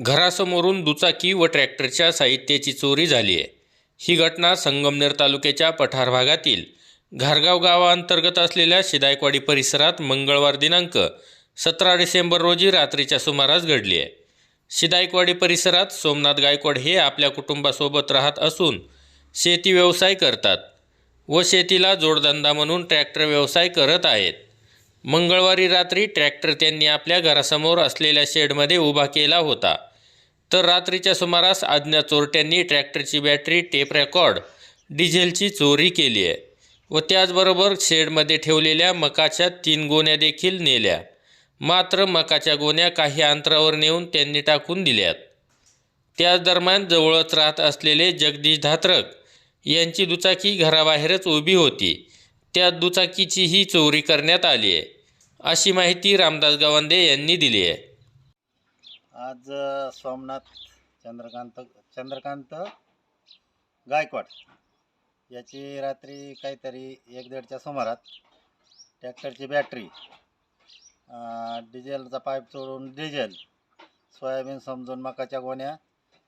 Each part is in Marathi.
घरासमोरून दुचाकी व ट्रॅक्टरच्या साहित्याची चोरी झाली आहे. ही घटना संगमनेर तालुक्याच्या पठार भागातील घारगाव गावाअंतर्गत असलेल्या शिदायकवाडी परिसरात मंगळवार दिनांक सतरा डिसेंबर रोजी रात्रीच्या सुमारास घडली आहे. शिदायकवाडी परिसरात सोमनाथ गायकवाड हे आपल्या कुटुंबासोबत राहत असून शेती व्यवसाय करतात व शेतीला जोडधंदा म्हणून ट्रॅक्टर व्यवसाय करत आहेत. मंगळवारी रात्री ट्रॅक्टर त्यांनी आपल्या घरासमोर असलेल्या शेडमध्ये उभा केला होता. तर रात्रीच्या सुमारास अज्ञात चोरट्यांनी ट्रॅक्टरची बॅटरी टेप रेकॉर्ड डिझेलची चोरी केली आहे व त्याचबरोबर शेडमध्ये ठेवलेल्या मकाच्या तीन गोण्या देखील नेल्या. मात्र मकाच्या गोण्या काही अंतरावर नेऊन त्यांनी टाकून दिल्यात. त्याच दरम्यान जवळच राहत असलेले जगदीश धात्रक यांची दुचाकी घराबाहेरच उभी होती. त्या दुचाकीचीही चोरी करण्यात आली आहे अशी माहिती रामदास गवंदे यांनी दिली आहे. आज सोमनाथ चंद्रकांत चंद्रकांत गायकवाड याची रात्री काहीतरी एक दीडच्या सुमारात ट्रॅक्टरची बॅटरी डिझेलचा पाईप चोरून डिझेल सोयाबीन समजून मकाच्या गोण्या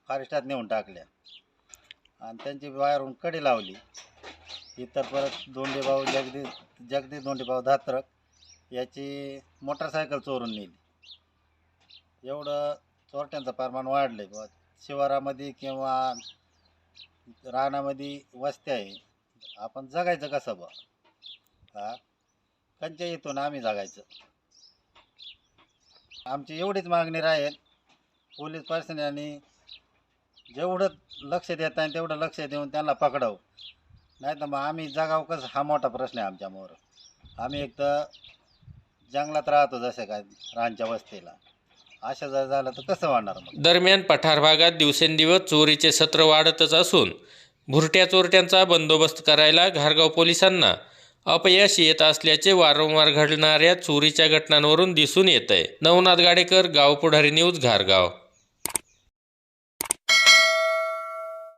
फारेस्टात नेऊन टाकल्या. आणि त्यांची बाहेरून कडी लावली. इतर परत दोंडेभाऊ जगदीश जगदीश दोंडेभाऊ धात्रक याची मोटरसायकल चोरून नेली. एवढं चोरट्यांचं प्रमाण वाढलं आहे शिवारामध्ये किंवा रानामध्ये वस्त्या आहे. आपण जगायचं कसं बा हा? कंच्या येतो ना आम्ही जगायचं. आमची एवढीच मागणी राहील पोलीस प्रशासनाने जेवढं लक्ष देत आहे तेवढं लक्ष देऊन त्यांना पकडावं. नाही तर मग आम्ही जगावं कसं? हा मोठा प्रश्न आहे आमच्यामोर. आम्ही एक तर जंगलात राहतो जसं काय रानच्या वस्तीला. असं जर झालं तर कसं वाढणार मग? दरम्यान पठार भागात दिवसेंदिवस चोरीचे सत्र वाढतच असून भुरट्या चोरट्यांचा बंदोबस्त करायला घारगाव पोलिसांना अपयश येत असल्याचे वारंवार घडणाऱ्या चोरीच्या घटनांवरून दिसून येत आहे नवनाथ गाडेकर गाव पुढारी न्यूज घारगाव.